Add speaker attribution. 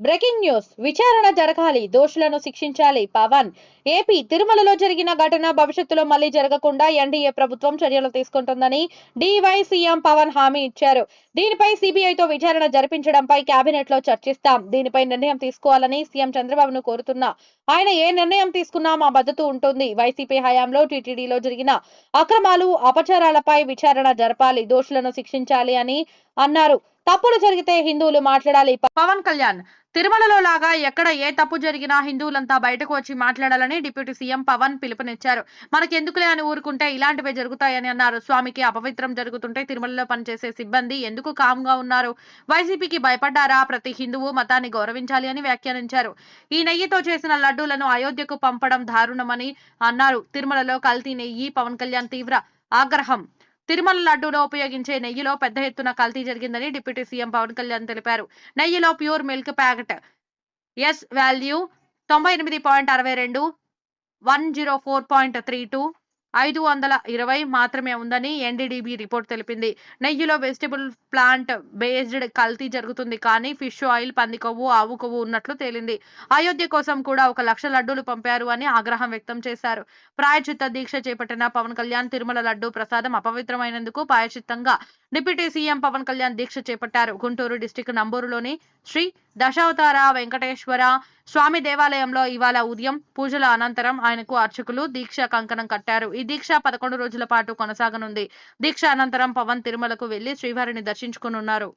Speaker 1: Breaking news. విచారణ జరగాలి. దోషులను శిక్షించాలి. పవన్. ఏపీ తిరుమలలో జరిగిన ఘటన భవిష్యత్తులో మళ్ళీ జరగకుండా ఎన్డీఏ ప్రభుత్వం చర్యలు తీసుకుంటుందని డివై సీఎం పవన్ హామీ ఇచ్చారు. దీనిపై సిబిఐతో విచారణ జరిపించడంపై కేబినెట్లో చర్చిస్తాం. దీనిపై నిర్ణయం తీసుకోవాలని సీఎం చంద్రబాబును కోరుతున్నా. ఆయన ఏ నిర్ణయం తీసుకున్నా మా మద్దతు ఉంటుంది. వైసీపీ హయాంలో టీటీడీలో జరిగిన అక్రమాలు అపచారాలపై విచారణ జరపాలి. దోషులను శిక్షించాలి అని అన్నారు. తప్పులు జరిగితే హిందువులు మాట్లాడాలి. పవన్ కళ్యాణ్ తిరుమలలో లాగా ఎక్కడ ఏ తప్పు జరిగినా హిందువులంతా బయటకు వచ్చి మాట్లాడాలని డిప్యూటీ సీఎం పవన్ పిలుపునిచ్చారు. మనకెందుకులే అని ఊరుకుంటే ఇలాంటివే జరుగుతాయని అన్నారు. స్వామికి అపవిత్రం జరుగుతుంటే తిరుమలలో పనిచేసే సిబ్బంది ఎందుకు కామ్గా ఉన్నారు? వైసీపీకి భయపడ్డారా? ప్రతి హిందువు మతాన్ని గౌరవించాలి అని వ్యాఖ్యానించారు. ఈ నెయ్యితో చేసిన లడ్డూలను అయోధ్యకు పంపడం దారుణమని అన్నారు. తిరుమలలో కల్తీ నెయ్యి పవన్ కళ్యాణ్ తీవ్ర ఆగ్రహం. తిరుమల లడ్డూలో ఉపయోగించే నెయ్యిలో పెద్ద ఎత్తున కల్తీ జరిగిందని డిప్యూటీ సీఎం పవన్ కళ్యాణ్ తెలిపారు. నెయ్యిలో pure milk packet. S value తొంభై ఎనిమిది పాయింట్ అరవై రెండు one zero four point three two ఐదు వందల ఇరవై మాత్రమే ఉందని ఎన్డీడీబీ రిపోర్ట్ తెలిపింది. నెయ్యిలో వెజిటబుల్ ప్లాంట్ బేస్డ్ కల్తీ జరుగుతుంది కానీ ఫిష్ ఆయిల్ పంది కొవ్వు ఆవు కొవ్వు ఉన్నట్లు తేలింది. అయోధ్య కోసం కూడా ఒక లక్ష లడ్డూలు పంపారు అని ఆగ్రహం వ్యక్తం చేశారు. ప్రాయచిత్త దీక్ష చేపట్టిన పవన్ కళ్యాణ్ తిరుమల లడ్డు ప్రసాదం అపవిత్రమైనందుకు ప్రాయచిత్తంగా డిప్యూటీ సీఎం పవన్ కళ్యాణ్ దీక్ష చేపట్టారు. గుంటూరు డిస్టిక్ నంబూరులోని శ్రీ దశావతార వెంకటేశ్వర స్వామి దేవాలయంలో ఇవాళ ఉదయం పూజల అనంతరం ఆయనకు అర్చకులు దీక్ష కంకణం కట్టారు. ఈ దీక్ష పదకొండు రోజుల పాటు కొనసాగనుంది. దీక్ష అనంతరం పవన్ తిరుమలకు వెళ్ళి శ్రీవారిని దర్శించుకునున్నారు.